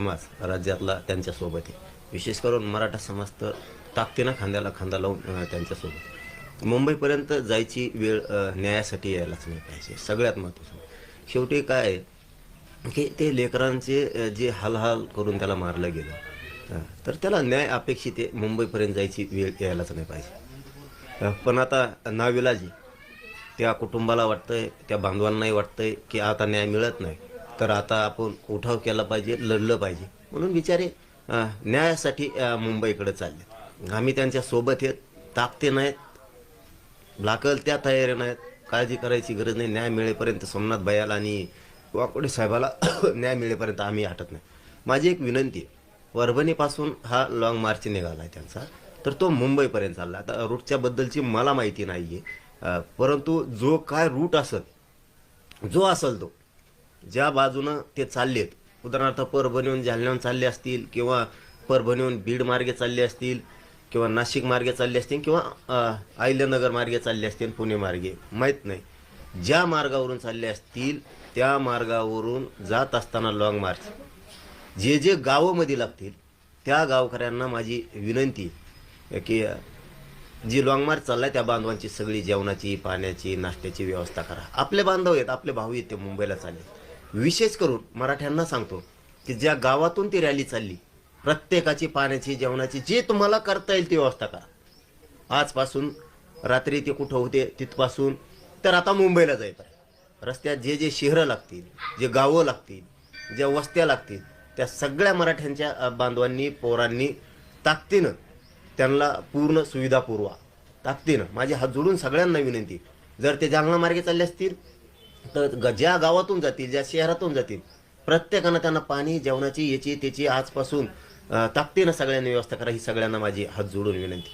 समाज राज्यातला त्यांच्यासोबत आहे. विशेष करून मराठा समाज तर ताकदीनं खांद्याला खांदा लावून त्यांच्यासोबत मुंबईपर्यंत जायची वेळ न्यायासाठी यायलाच नाही पाहिजे. सगळ्यात महत्त्वाचं म्हणजे. शेवटी काय आहे की ते लेकरांचे जे हालहाल करून त्याला मारलं गेलं तर त्याला न्याय अपेक्षित आहे. मुंबईपर्यंत जायची वेळ यायलाच नाही पाहिजे. पण आता नाविलाजी त्या कुटुंबाला वाटतंय त्या बांधवांनाही वाटतंय की आता न्याय मिळत नाही. तर आता आपण उठाव केला पाहिजे लढलं पाहिजे. म्हणून बिचारे न्यायासाठी मुंबईकडे चालले. आम्ही त्यांच्यासोबत आहेत ताकते नाहीत लागल त्या तयारी नाहीत. काळजी करायची गरज नाही न्याय मिळेपर्यंत सोमनाथ भैयाला आणि वाकोडे साहेबाला न्याय मिळेपर्यंत आम्ही हटत नाही. माझी एक विनंती आहे परभणीपासून हा लॉंग मार्च निघाला आहे त्यांचा. तर तो मुंबईपर्यंत चालला. आता रूटच्या बद्दलची मला माहिती नाही आहे परंतु जो काय रूट असत जो असेल तो ज्या बाजूनं ते चाललेत उदाहरणार्थ परभणीहून जालन्याहून चालले असतील किंवा परभणीहून बीड मार्गे चालले असतील किंवा नाशिक मार्गे चालले असतील किंवा अहिल्यानगर मार्गे चालले असतील पुणे मार्गे माहीत नाही. ज्या मार्गावरून चालले असतील त्या मार्गावरून जात असताना लॉंग मार्च जे जे गावामध्ये लागतील त्या गावकऱ्यांना माझी विनंती की जी लॉंग मार्च चालला त्या बांधवांची सगळी जेवणाची पाण्याची नाश्त्याची व्यवस्था करा. आपले बांधव आहेत आपले भाऊ आहेत ते मुंबईला चालले विशेष करून मराठ्यांना सांगतो की ज्या गावातून ती रॅली चालली प्रत्येकाची पाण्याची जेवणाची जे तुम्हाला करता येईल ती व्यवस्था करा. आजपासून रात्री ते कुठं होते तिथपासून तर आता मुंबईला जाईपर्यंत रस्त्यात जे जे शहरं लागतील जे गावं लागतील ज्या वस्त्या लागतील त्या सगळ्या मराठ्यांच्या बांधवांनी पोरांनी ताकदीनं त्यांना पूर्ण सुविधा पुरवा. ताकदीनं. माझे हात जोडून सगळ्यांना विनंती. जर ते जालना मार्गे चालले असतील तर ग- ज्या गावातून जातील ज्या शहरातून जातील प्रत्येकानं त्यांना पाणी जेवणाची याची त्याची आजपासून ताकदीनं सगळ्यांनी व्यवस्था करा ही सगळ्यांना माझी हात जोडून विनंती.